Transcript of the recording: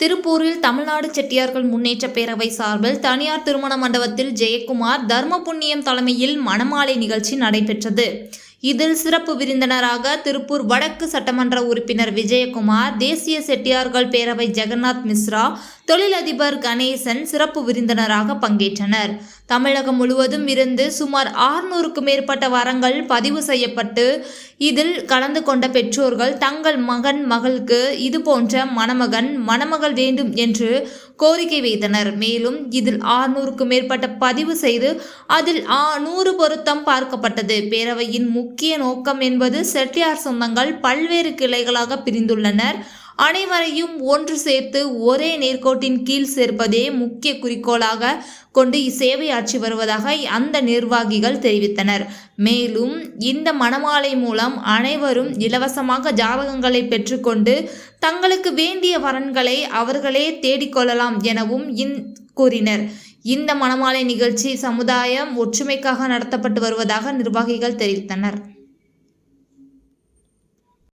திருப்பூரில் தமிழ்நாடு செட்டியார்கள் முன்னேற்ற பேரவை சார்பில் தனியார் திருமண மண்டபத்தில் ஜெயக்குமார் தர்மபுண்ணியம் தலைமையில் மணமாலை நிகழ்ச்சி நடைபெற்றது. இதில் சிறப்பு விருந்தினராக திருப்பூர் வடக்கு சட்டமன்ற உறுப்பினர் விஜயகுமார் தேசிய செட்டியார்கள் பேரவை ஜெகநாத் மிஸ்ரா தொழிலதிபர் கணேசன் சிறப்பு விருந்தினராக பங்கேற்றனர். தமிழகம் முழுவதும் இருந்து சுமார் ஆறுநூறுக்கும் மேற்பட்ட வரங்கள் பதிவு செய்யப்பட்டு இதில் கலந்து கொண்ட பெற்றோர்கள் தங்கள் மகன் மகளுக்கு இதுபோன்ற மணமகன் மணமகள் வேண்டும் என்று கோரிக்கை வைத்தனர். மேலும் இதில் ஆறுநூறுக்கும் மேற்பட்ட பதிவு செய்து அதில் ஆ நூறு பொருத்தம் பார்க்கப்பட்டது. பேரவையின் முக்கிய நோக்கம் என்பது செட்டியார் சொந்தங்கள் பல்வேறு கிளைகளாக பிரிந்துள்ளனர். அனைவரையும் ஒன்று சேர்த்து ஒரே நேர்கோட்டின் கீழ் சேர்ப்பதே முக்கிய குறிக்கோளாக கொண்டு இச்சேவையாற்றி வருவதாக அந்த நிர்வாகிகள் தெரிவித்தனர். மேலும் இந்த மணமாலை மூலம் அனைவரும் இலவசமாக ஜாதகங்களை பெற்றுக்கொண்டு தங்களுக்கு வேண்டிய வரன்களை அவர்களே தேடிக்கொள்ளலாம் எனவும் இன் கூறினர். இந்த மணமாலை நிகழ்ச்சி சமுதாயம் ஒற்றுமைக்காக நடத்தப்பட்டு வருவதாக நிர்வாகிகள் தெரிவித்தனர்.